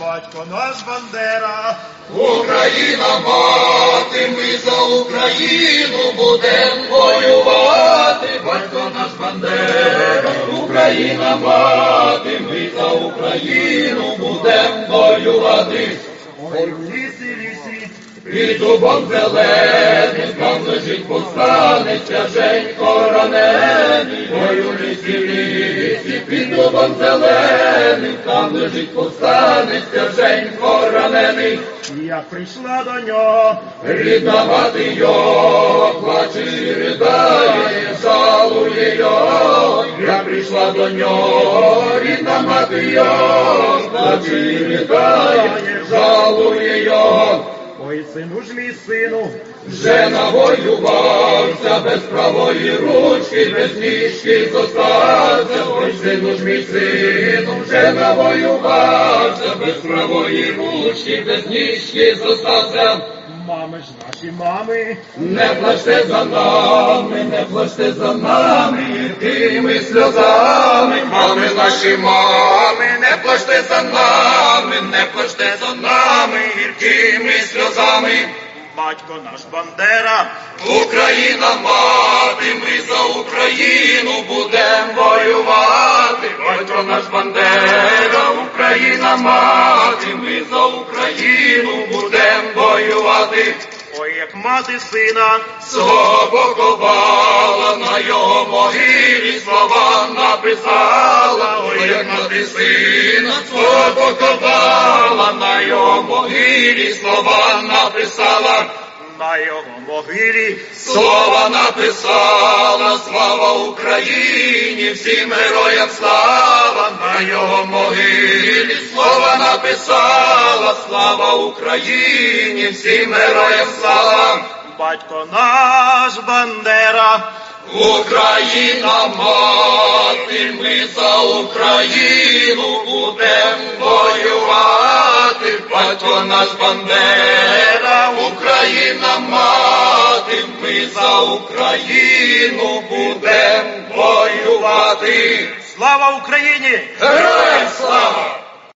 Батько наш Бандера, Україна мати, ми за Україну будем воювати, батько наш Бандера, Україна мати, ми за Україну будем воювати. ой в лісі, лісі, Під дубом зеленим, там лежить повстанець, Женько ранений, під дубом зеленим, там лежить повстанець, Женько ранений. як прийшла до нього, Рідна мати його, плаче і ридає, жалує його, я прийшла до нього, рідна мати його, плаче і ридає, жалує його. Ой сину ж мій сину, Вже навоювався без правої ручки, без ніжки зостався, ой сину ж мій сину, вже навоювався без правої ручки, без ніжки зостався. мами ж наші мами, Не плачте за нами, не плачте за нами, гіркими сльозами, мами наші мами, не плачте за нами, не плачте за нами, батько наш Бандера, Україна мати, ми за Україну будем воювати. Батько наш Бандера, Україна мати, ми за Україну будем воювати. ой як мати сина, Свого поховала на його могилі, слова написала, ой, як мати сина, могилі, слова написала, на його могилі, слова написала, слава Україні, всім героям слава, на його могилі, слова написала, слава Україні, всім героям слава. батько наш Бандера, Україна мати, ми за Україну батько наш Бандера, Україна мати, ми за Україну будем воювати. слава Україні! Героям слава!